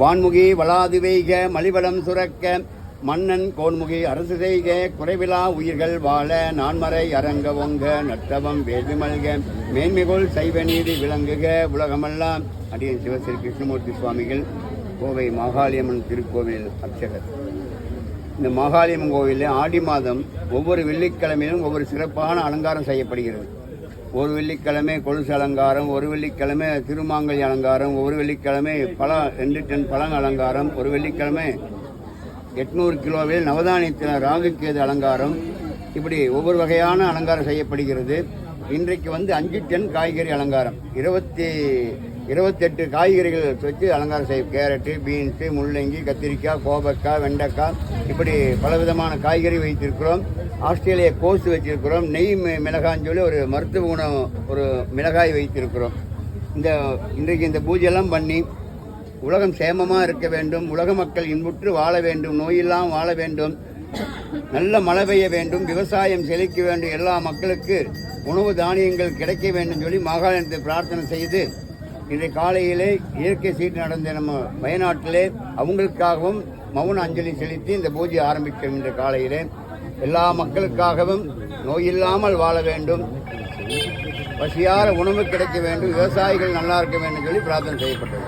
வான்முகி வளாது மலிவளம் சுரக்க மன்னன் கோன்முகி அரசு செய்க குறைவிலா உயிர்கள் வாழ நான்மறை அரங்க ஒங்க நற்றவம் வேள்வி மல்க மேன்மிகோள் சைவ நீதி விளங்குக உலகமெல்லாம். அடியன் சிவஸ்ரீ கிருஷ்ணமூர்த்தி சுவாமிகள் கோவை மாகாளியம்மன் திருக்கோவில் அர்ச்சகர். இந்த மாகாளியம்மன் கோவிலில் ஆடி மாதம் ஒவ்வொரு வெள்ளிக்கிழமையிலும் ஒவ்வொரு சிறப்பான அலங்காரம் செய்யப்படுகிறது. ஒரு வெள்ளிக்கிழமை கொலுசு அலங்காரம் ஒரு வெள்ளிக்கிழமை திருமாங்கல் அலங்காரம் ஒரு வெள்ளிக்கிழமை பழம் ரெண்டு டன் பழம் அலங்காரம் ஒரு வெள்ளிக்கிழமை எட்நூறு கிலோவில் நவதானியத்தில் ராகுக்கேது அலங்காரம். இப்படி ஒவ்வொரு வகையான அலங்காரம் செய்யப்படுகிறது. இன்றைக்கு வந்து அஞ்சு டன் காய்கறி அலங்காரம். இருபத்தி இருபத்தெட்டு காய்கறிகள் வச்சு அலங்காரம் செய்யும். கேரட்டு பீன்ஸு முள்ளங்கி கத்திரிக்காய் கோபக்காய் வெண்டைக்காய். இப்படி பலவிதமான காய்கறி வைத்திருக்கிறோம். ஆஸ்திரேலிய கோஸ் வச்சிருக்கிறோம். நெய் மி- சொல்லி ஒரு மருத்துவ குணம் ஒரு மிளகாய் வைத்திருக்கிறோம். இந்த இன்றைக்கு இந்த பூஜையெல்லாம் பண்ணி உலகம் சேமமாக இருக்க வேண்டும். உலக மக்கள் இன்புற்று வாழ வேண்டும். நோயெல்லாம் வாழ வேண்டும். நல்ல மழை பெய்ய வேண்டும் விவசாயம் செழிக்க வேண்டும் எல்லா மக்களுக்கு உணவு தானியங்கள் கிடைக்க வேண்டும் சொல்லி மாகாணத்தை பிரார்த்தனை செய்து இன்றைய காலையிலே இயற்கை சீட்டு நடந்த நம்ம வயநாட்டிலே அவங்களுக்காகவும் மௌன அஞ்சலி செலுத்தி இந்த பூஜை ஆரம்பிக்கும் இன்று காலையிலே. எல்லா மக்களுக்காகவும் நோயில்லாமல் வாழ வேண்டும். பசியார உணவு கிடைக்க வேண்டும். விவசாயிகள் நல்லா இருக்க வேண்டும் சொல்லி பிரார்த்தனை செய்யப்பட்டது.